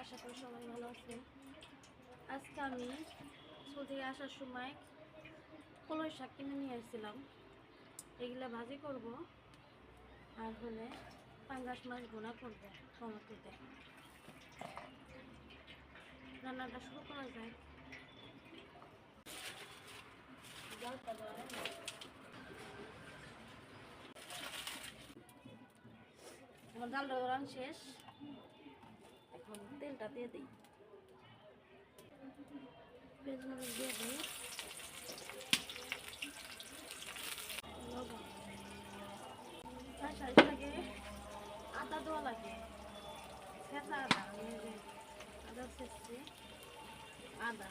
আশা করি সবাই ভালো আছেন। আজকে আমি থেকে আসার সময় কলই শাক কিনে নিয়ে আসছিলাম। এগুলা ভাজি করব আর হলে পাঙ্গাস মাছ ভুনা করব টমেটোতে। রান্নাটা শুরু করা যায় আমার গরম শেষ। এখন তেলটা দিয়ে দিই। পেঁয়াজ মরিচ দিয়ে দিই। আদা দেওয়া লাগে। ছেঁচা আদা আদা ছেঁচছি আদা।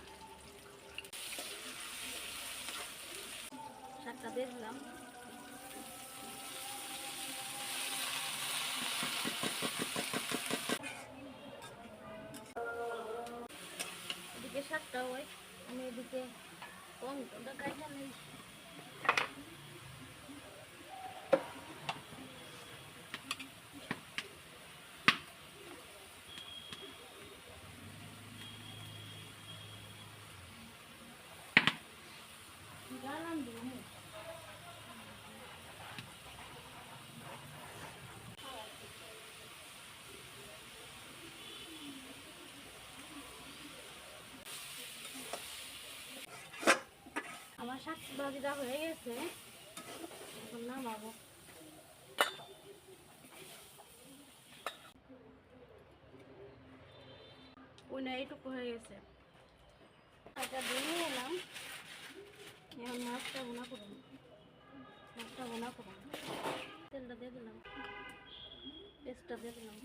শাকটা দিয়ে দিলাম। আমি এদিকে টমেটোটা কাটা নেই গালাম দিব শাক ভাজিটা হয়ে গেছে। এখন নামাবো ওই না, এইটুকু হয়ে গেছে। এটা দিয়ে এলাম। এখন মাছটা বোনা করুন মাছটা বোনা করুন তেলটা দিয়ে দিলাম। পেস্টটা দিয়ে দিলাম।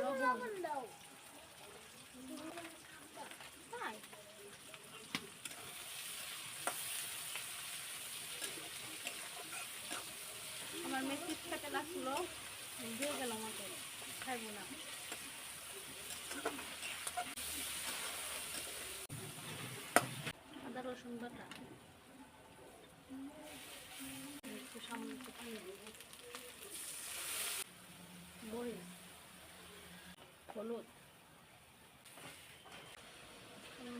লবণ আমার মেয়ে খেতে লাগছিল দিয়ে গেল আমাকে খাইবো না। আদা রসুন বাটা। একটু দেবো। মরিচ হলুদ।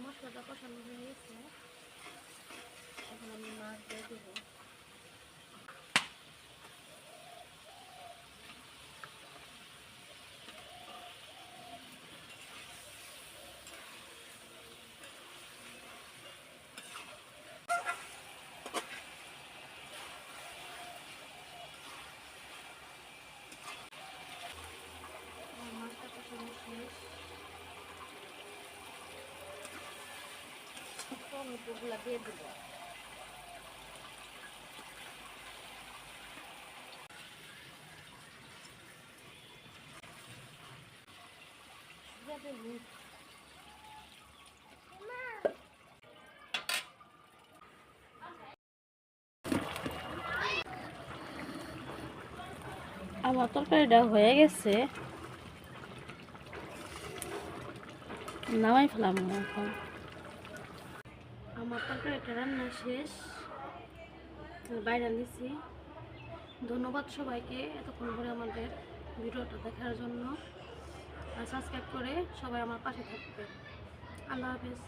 মশলাটা কষানো হয়ে গেছে। এখন আমি মাছ দিয়ে দেবো আমার মাছটা কষানো শেষ টমেটোগুলো দিয়ে দেবো। আমার তরকারিটা হয়ে গেছে। নামাই ফেলাম এখন। আমার তরকারিটা রান্না শেষ। বাইরে নিছি। ধন্যবাদ সবাইকে এতক্ষণ ধরে আমাদের ভিডিওটা দেখার জন্য। আর সাবস্ক্রাইব করে সবাই আমার পাশে থাকবে আল্লাহ হাফেজ।